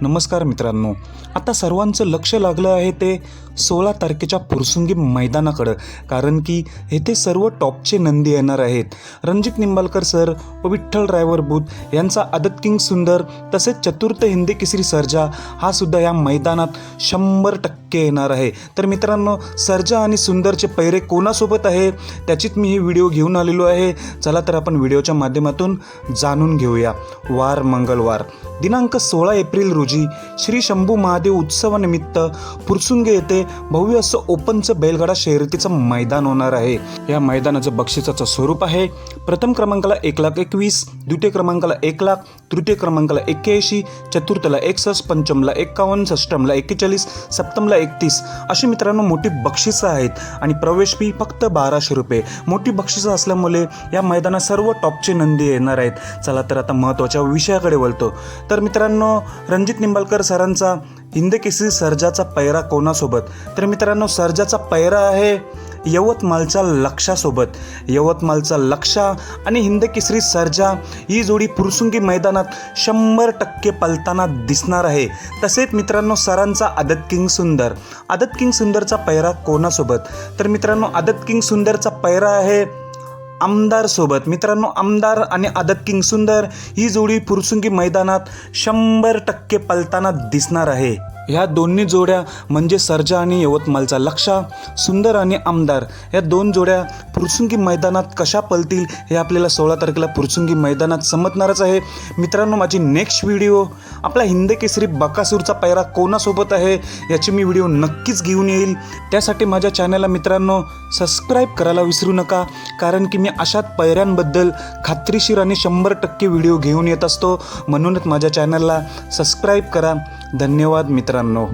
नमस्कार मित्रांनो. आता सर्वांचं लक्ष लागलं आहे ते सोळा तारखेच्या फुरसुंगी मैदानाकडं. कारण की येथे सर्व टॉपचे नंदी येणार आहेत. रणजित निंबाळकर सर व विठ्ठल ड्रायव्हर बुध यांचा आदत किंग सुंदर तसेच चतुर्थ हिंदी केसरी सर्जा हा सुद्धा या मैदानात शंभर टक्के येणार आहे. तर मित्रांनो सर्जा आणि सुंदरचे पैरे कोणासोबत आहे? त्याचीच मी ही व्हिडिओ घेऊन आलेलो आहे. चला तर आपण व्हिडिओच्या माध्यमातून जाणून घेऊया. वार मंगळवार. दिनांक सोळा एप्रिल रोजी श्री शंभू महादेव उत्सवानिमित्त पुरसुंगे येथे भव्य असं ओपनचं बैलगाडा शर्यतीचं मैदान होणार आहे. या मैदानाचं बक्षिसाचं स्वरूप आहे. प्रथम क्रमांकाला एक लाख एकवीस द्वितीय क्रमांकाला एक लाख तृतीय क्रमांकाला एक्क्याऐंशी चतुर्थला एकसष्ट पंचमला एक्कावन्न षष्टमला एक्केचाळीस सप्तमला एकतीस अशी मित्रांनो मोठी बक्षिसं आहेत आणि प्रवेश फी फक्त बाराशे रुपये. मोठी बक्षिसं असल्यामुळे या मैदानात सर्व टॉपचे नंदी येणार आहेत. चला तर आता महत्त्वाच्या विषयाकडे वळतो. तर मित्रांनो रणजित निंबाळकर सरांचा हिंद केसरी सर्जाचा पैरा कोणासोबत? तर मित्रांनो सर्जाचा पैरा आहे यवतमालच्या लक्षासोबत. यवतमालचा लक्षा आणि हिंद केसरी सर्जा ही जोडी पुरसुंगी मैदानात शंभर टक्के पलताना दिसणार आहे. तसेच मित्रांनो सरांचा आदत किंग सुंदर. आदत किंग सुंदरचा पैरा कोणासोबत? तर मित्रांनो आदत किंग सुंदरचा पैरा आहे आमदारसोबत मित्रांनो आमदार आणि आदत किंग सुंदर ही जोडी फुरसुंगी मैदानात शंभर टक्के पलताना दिसणार आहे. ह्या दोन्ही जोड्या म्हणजे सर्जा आणि यवतमालचा लक्षा सुंदर आणि आमदार या दोन जोड्या पुरसुंगी मैदानात कशा पलतील हे आपल्याला सोळा तारखेला पुरसुंगी मैदानात समजणारच आहे. मित्रांनो माझी नेक्स्ट व्हिडिओ आपला हिंद केसरी बकासूरचा पैरा कोणासोबत आहे याची मी व्हिडिओ नक्कीच घेऊन येईल. त्यासाठी माझ्या चॅनलला मित्रांनो सबस्क्राईब करायला विसरू नका कारण की मी अशात पैऱ्यांबद्दल खात्रीशीर आणि शंभर टक्के व्हिडिओ घेऊन येत असतो. म्हणूनच माझ्या चॅनलला सबस्क्राईब करा. धन्यवाद मित्रांनो.